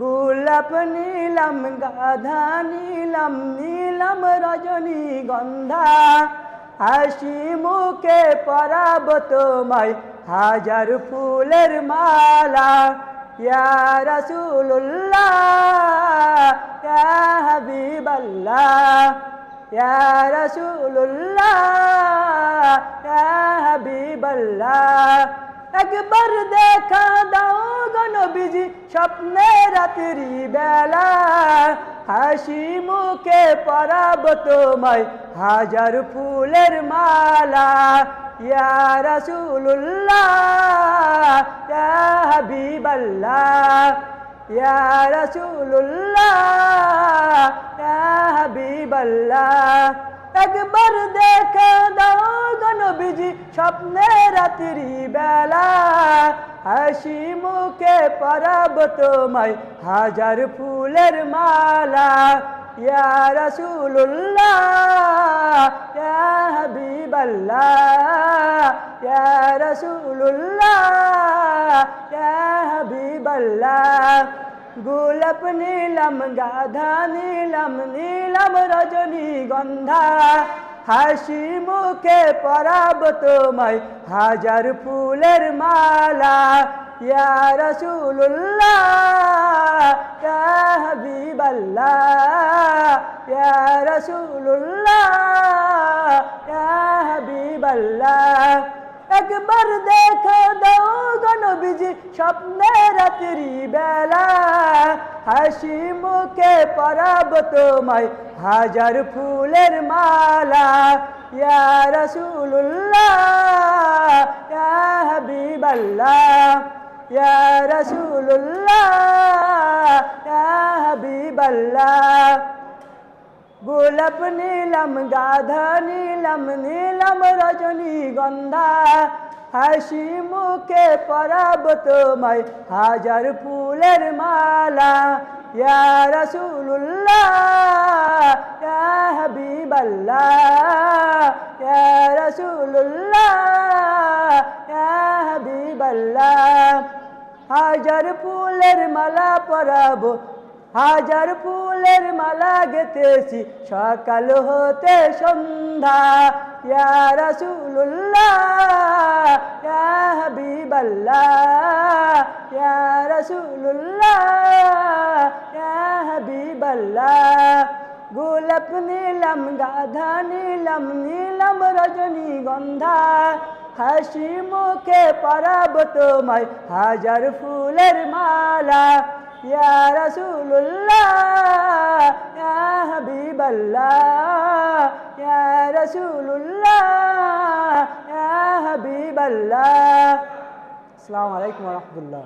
গোলাপ নীলাম, গাধা নীলাম নীলাম রজনী গন্ধা। হাসি মুখে পরাব তোমায় হাজার ফুলের মালা। ইয়া রসুল্লাহ ইয়া হাবিবাল্লাহ রসুল্লাহ একবার দেখা দাও গণবিজি স্বপ্নে রাত্রি বেলা। হাসি মুখে পরাব তোমায় হাজার ফুলের মালা। ইয়া রসুল্লাহ ইয়া হাবিবাল্লাহ। ইয়া ইয়া হাবিবাল্লাহ। একবার দেখা দাও গণবিজি স্বপ্নে রাত্রি বেলা। হাসি মুখে পরাব তোমায়, হাজার ফুলের মালা। ইয়া রসুল্লাহ ইয়া হাবিবাল্লাহ। গোলাপ নীলম, গাধা নীলম নীলম রজনী গন্ধা হাসি মুখে পরাব তোমায় হাজার ফুলের মালা। ইয়া রসুল্লাহ ইয়া হাবিবাল্লাহ, ইয়া একবার দেখা দাও গণবিজি স্বপ্নে রাত্রি বেলা। হাসি মুখে পরাব তোমায়, হাজার ফুলের মালা। ইয়া রসুল্লাহ ইয়া হাবিবাল্লাহ, ইয়া রসুল্লাহ গোলাপ নীলম, গাধা নীলম নীলম রজনী গন্ধা, হাসি মুখে পরাব তোমায়, হাজার ফুলের মালা। ইয়া রসুল্লাহ ইয়া রসুল্লাহ ইয়া হাজার ফুলের মালা পরাবো, হাজার ফুলের মালা গেতেছি সকাল হতে সন্ধ্যা। ইয়া রসুল্লাহ ইয়া হাবিবাল্লাহ ইয়া রসুল্লাহ ইয়া হাবিবাল্লাহ গোলাপ নীলম গাধা নীলম নীলম রজনী গন্ধা হাসি মুখে পরাব তোমায় হাজার ফুলের মালা ইয়া রসুল্লাহ ইয়া হাবিবাল্লাহ ইয়া রসুল্লাহ ইয়া হাবিবাল্লাহ আসসালামু আলাইকুম রহমতুল্লাহ